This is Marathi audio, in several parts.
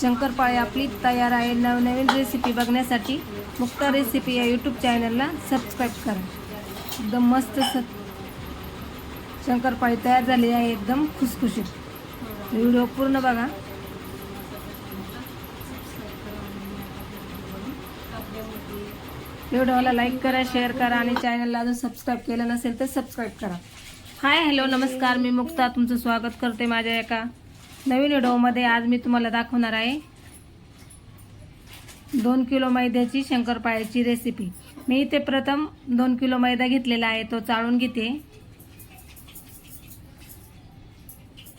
शंकरपाळी आपली तयार आहे नवनवीन रेसिपी बघण्यासाठी. मुक्ता रेसिपी या यूट्यूब चॅनलला सबस्क्राईब करा. एकदम मस्त स शंकरपाळी तयार झाली आहे एकदम खुसखुशीत. व्हिडिओ पूर्ण बघा. व्हिडिओला लाईक करा शेअर करा आणि चॅनलला अजून सबस्क्राईब केलं नसेल तर सबस्क्राईब करा. हाय हॅलो नमस्कार. मी मुक्ता. तुमचं स्वागत करते माझ्या एका नवीन व्हिडिओमध्ये आज मी तुम्हाला दाखवणार आहे दोन किलो मैद्याची शंकरपाळ्याची रेसिपी मी इथे प्रथम दोन किलो मैदा घेतलेला आहे तो चाळून घेते.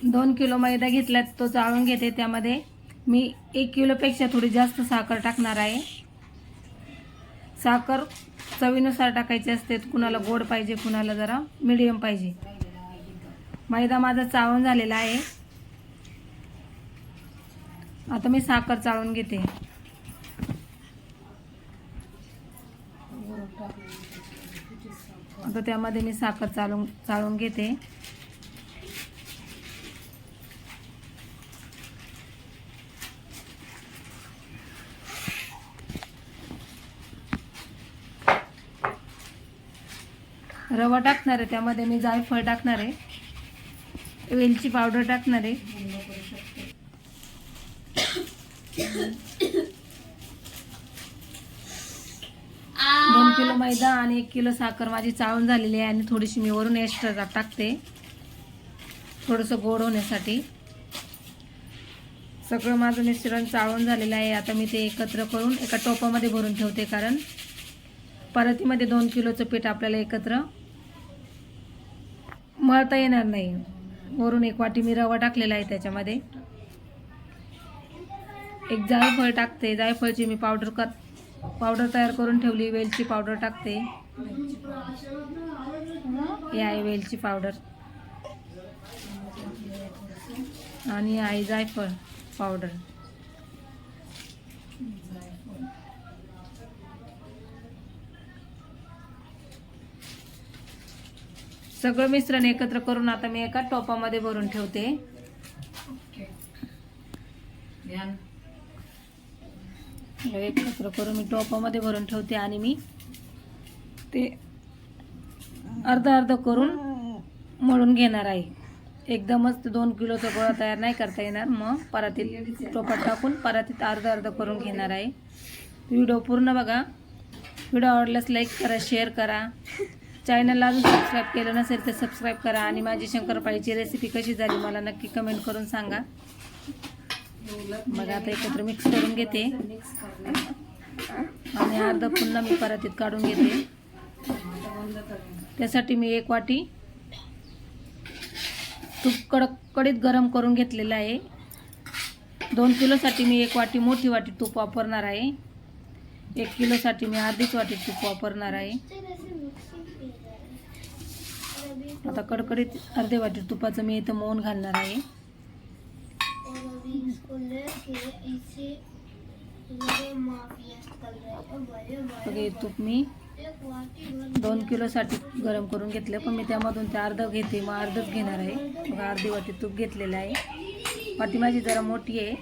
दोन किलो मैदा घेतला तो चाळून घेते. त्यामध्ये मी एक किलोपेक्षा थोडी जास्त साखर टाकणार आहे. साखर चवीनुसार टाकायची असते कुणाला गोड पाहिजे कुणाला जरा मिडियम पाहिजे. मैदा माझा चाळून झालेला आहे. आता मी साखर चाळून घेते. आता त्यामध्ये मी साखर चालून चाळून घेते. रवा टाकणार आहे त्यामध्ये मी जायफळ टाकणार आहे. वेलची पावडर टाकणार आहे. दोन किलो मैदा आणि एक किलो साखर माझी चाळून झालेली आहे. आणि थोडीशी मी वरून एक्स्ट्रा टाकते. थोडंसं गोड होण्यासाठी. सगळं माझं मिश्रण चाळून झालेलं आहे. आता मी ते एकत्र करून एका टोपामध्ये भरून ठेवते कारण परतीमध्ये दोन किलोचं पीठ आपल्याला एकत्र मळता येणार नाही. वरून एक वाटी मी रवा टाकलेला आहे त्याच्यामध्ये. एक जायफळ टाकते. जायफळची मी पावडर क पावडर तयार करून ठेवली. वेलची पावडर टाकते. हे आहे वेलची पावडर आणि आहे जायफळ पावडर सगळं मिश्रण एकत्र करून आता मी एका टोपामध्ये भरून ठेवते. एकत्र करून मी टोपामध्ये भरून ठेवते आणि मी ते अर्ध अर्ध करून मळून घेणार आहे. एकदमच दोन किलोचा गोळा तयार नाही करता येणार. मग परातीत टोपात टाकून परातीत अर्ध अर्ध करून घेणार आहे. व्हिडिओ पूर्ण बघा. व्हिडिओ आवडल्यास लाईक करा शेअर करा. चॅनलला अजून सबस्क्राईब केलं नसेल तर सबस्क्राईब करा. आणि माझी शंकरपाळीची रेसिपी कशी झाली मला नक्की कमेंट करून सांगा. मग आता एकत्र मिक्स करून घेते. आणि अर्धा पुन्हा मी परातीत काढून घेते. त्यासाठी मी एक वाटी तूप कडक कडीत गरम करून घेतलेलं आहे. दोन किलोसाठी मी एक वाटी मोठी वाटी तूप वापरणार आहे. एक किलोसाठी मी अर्धीच वाटी तूप वापरणार आहे. आता कडकडीत अर्धे वाटी तुपाचं मी इथं मोहन घालणार आहे. बघा हे तूप मी दोन किलोसाठी गरम करून घेतलं पण मी त्यामधून ते अर्ध घेते मग अर्धच घेणार आहे. मग अर्धी वाटी तूप घेतलेलं आहे. वाटी माझी जरा मोठी आहे.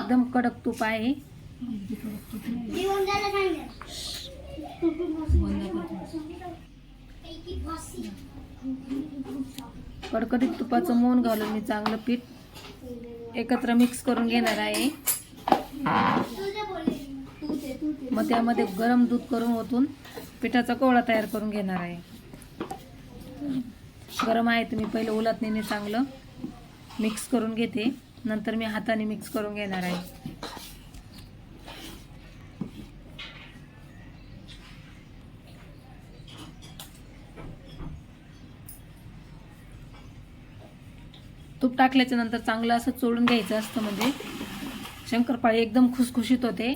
एकदम कडक तूप आहे. कडकडीत तुपाचं मोन घालून मी चांगलं पीठ एकत्र मिक्स करून घेणार आहे. मग त्यामध्ये गरम दूध करून ओतून पिठाचा कोवळा तयार करून घेणार आहे. गरम आहे तर मी पहिलं उलटणीने चांगलं मिक्स करून घेते. नंतर मी हाताने मिक्स करून घेणार आहे. तूप टाकल्याच्या नंतर चांगलं असं चोळून घ्यायचं असतं म्हणजे. शंकरपाळी एकदम खुसखुशीत होते.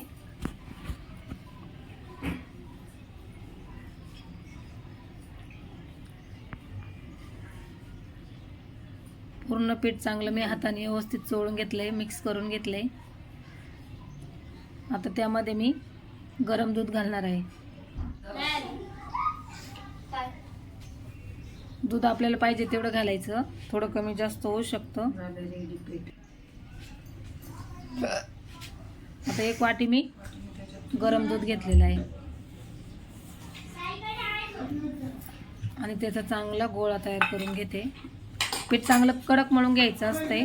पूर्ण पीठ चांगलं मी हाताने व्यवस्थित चोळून घेतलंय मिक्स करून घेतलंय. आता त्यामध्ये मी गरम दूध घालणार आहे. दूध आपल्याला पाहिजे तेवढं घालायचं. थोडं कमी जास्त होऊ शकतं. आता एक वाटी मी गरम दूध घेतलेलं आहे. आणि त्याचा चांगला गोळा तयार करून घेते. पीठ चांगलं कडक मळून घ्यायचं असतंय.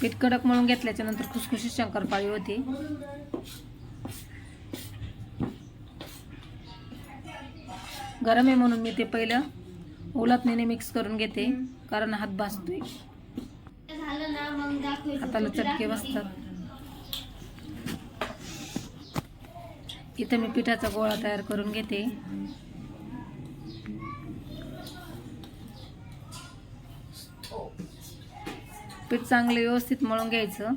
पीठ कडक मळून घेतल्याच्या नंतर खुसखुशीत शंकरपाळी होती. गरम आहे म्हणून मी ते पहिलं उलटणीने मिक्स करून घेते कारण हात भाजतोय हाताला चटके बसतात. इथं मी पिठाचा गोळा तयार करून घेते. पीठ चांगलं व्यवस्थित मळून घ्यायचं.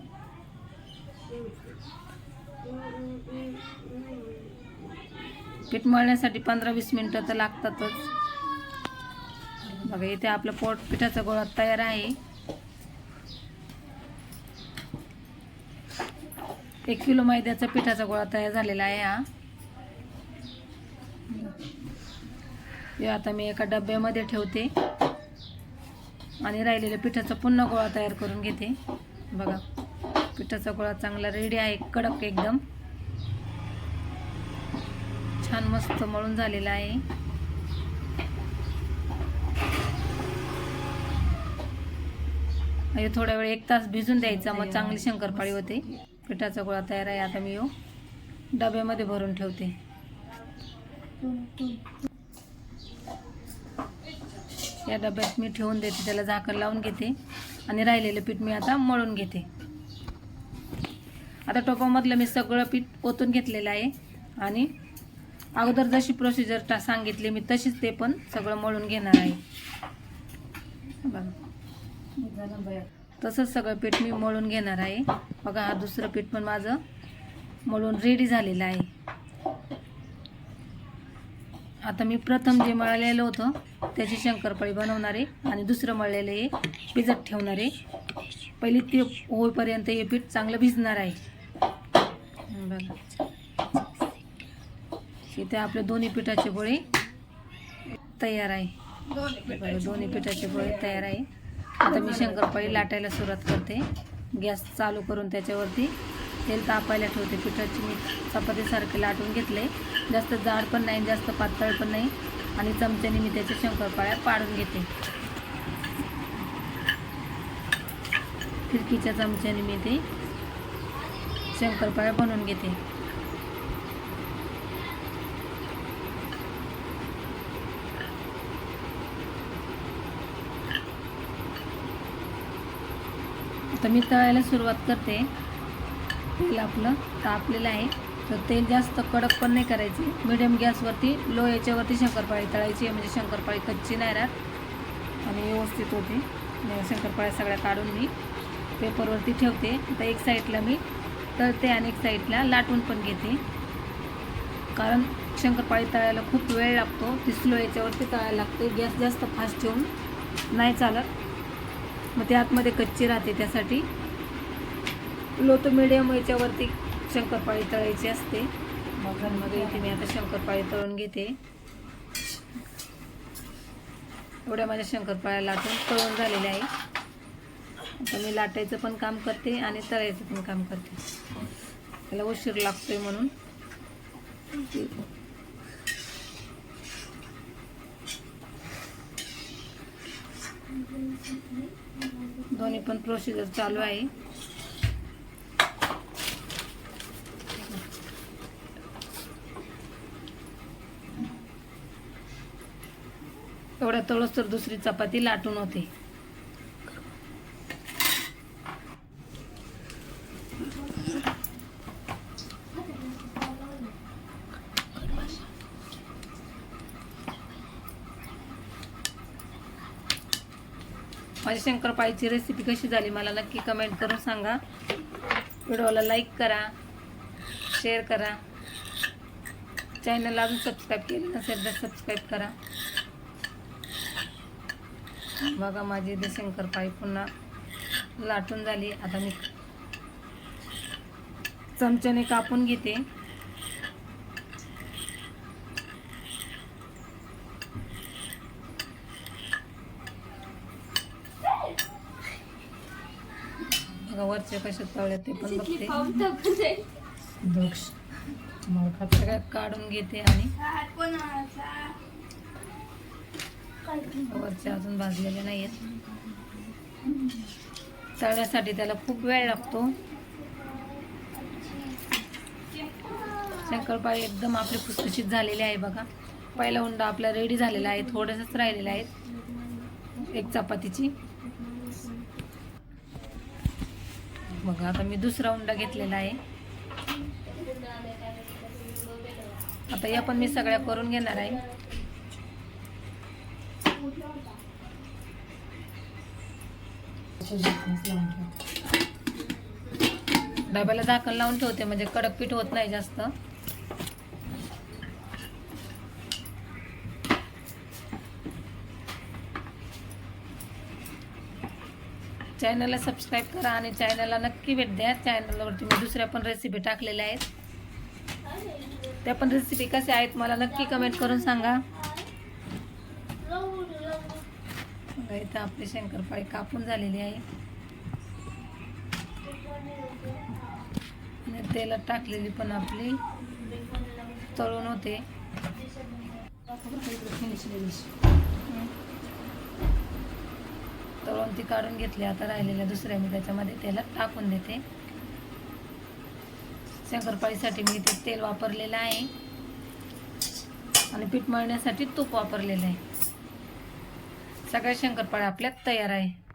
पीठ मळण्यासाठी पंधरा वीस मिनटं तर लागतातच. बघा इथे आपलं पोट पिठाचा गोळा तयार आहे. एक किलो मैद्याचा पिठाचा गोळा तयार झालेला आहे हा. हे आता मी एका डब्यामध्ये ठेवते. आणि राहिलेल्या पिठाचा पुन्हा गोळा तयार करून घेते. बघा पिठाचा गोळा चांगला रेडी आहे कडक एकदम. छान मस्त मळून झालेला आहे. हे थोड्या वेळ एक तास भिजून द्यायचा मग चांगली शंकरपाळी होते. पिठाचा गोळा तयार आहे आता मी यो डब्यामध्ये भरून ठेवते. या डब्यात मी ठेवून देते त्याला झाकण लावून घेते आणि राहिलेलं पीठ मी आता मळून घेते. आता टोपामधलं मी सगळं पीठ ओतून घेतलेलं आहे आणि अगोदर जशी प्रोसिजर सांगितली मी तशीच ते पण सगळं मळून घेणार आहे. बघा. तसंच सगळं पीठ मी मळून घेणार आहे. बघा हा दुसरं पीठ पण माझं मळून रेडी झालेलं आहे. आता मी प्रथम जे मळलेलं होतं त्याची शंकरपाळी बनवणार आहे आणि दुसरं मळलेलं हे भिजत ठेवणार आहे. पहिली ते होईपर्यंत हे पीठ चांगलं भिजणार आहे. बघा. इथे आपले दोन्ही पिठाचे पोळे तयार आहे. दोन्ही पिठाचे पोळे तयार आहे. आता मी शंकरपाळी लाटायला सुरुवात करते. गॅस चालू करून त्याच्यावरती तेल तापायला ठेवते. पिठाची मी चपातीसारखे लाटून घेतले जास्त जाड पण नाही जास्त पातळ पण नाही. आणि चमच्याने मी त्याच्या शंकरपाळ्या पाडून घेते. फिरकीच्या चमच्याने मी ते शंकरपाळ्या बनवून घेते. आता मी तळायला सुरुवात करते. तेल आपलं तापलेलं आहे. तर तेल जास्त कडक पण नाही करायचे. मिडियम गॅसवरती लो याच्यावरती शंकरपाळी तळायची आहे. म्हणजे शंकरपाळी कच्ची नाही राहत. आणि व्यवस्थित होते. शंकरपाळ्या सगळ्या काढून मी पेपरवरती ठेवते. आता एक साईडला मी तळते आणि एक साईडला लाटून पण घेते. कारण शंकरपाळी तळायला खूप वेळ लागतो. ती स्लो याच्यावरती तळायला लागते. गॅस जास्त फास्ट ठेवून नाही चालत. मग ते आतमध्ये कच्ची राहते त्यासाठी. लो टू मिडियम याच्यावरती शंकरपाळी तळायची असते. मगमध्ये इथे मी आता शंकरपाळी तळून घेते. एवढ्या माझ्या शंकरपाळ्या लाटून तळून झालेल्या आहे आता मी लाटायचं पण काम करते आणि तळायचं पण काम करते. त्याला उशीर लागतोय म्हणून. दोन्ही पण प्रोसिजर चालू आहे. एवढ्या तळस तर दुसरी चपाती लाटून होते. माझी शंकरपाळीची रेसिपी कशी झाली मला नक्की कमेंट करून सांगा. व्हिडिओला लाईक करा शेअर करा. चॅनलला अजून सबस्क्राईब केलं नसेल तर सबस्क्राईब करा. बघा माझी इथे शंकरपाळी पुन्हा लाटून झाली. आता मी चमच्याने कापून घेते. बघा वरचे कसे तळले ते पण बघते. दोक्ष. खात सगळ्यात काढून घेते आणि वरचे अजून भाजलेले नाही आहेत तळण्यासाठी त्याला खूप वेळ लागतो. शंकरपाळी एकदम आपली खुसखुशीत झालेली आहे बघा. पहिला उंडा आपला रेडी झालेला आहे थोडंसंच राहिलेला आहे. एक चपातीची. बघा आता मी दुसरा उंडा घेतलेला आहे. आता या पण मी सगळ्या करून घेणार आहे. डब्याला झाकण लावून ठेवते म्हणजे कडक पीठ होत नाही जास्त. चॅनलला सबस्क्राईब करा आणि चॅनलला नक्की भेट द्या. चॅनलवरती मी दुसऱ्या पण रेसिपी टाकलेल्या आहेत. त्या पण रेसिपी कशा आहेत मला नक्की कमेंट करून सांगा. इथं आपली शंकरपाळी कापून झालेली आहे. तेलात टाकलेली पण आपली तळून होते. तळून ती काढून घेतली आता राहिलेल्या दुसऱ्या मी त्याच्यामध्ये तेला टाकून देते. शंकरपाळीसाठी मी इथे तेल वापरलेलं आहे. आणि पीठ मळण्यासाठी तूप वापरलेलं आहे. सगळ्या शंकरपाळ्या आपल्या तयार आहे.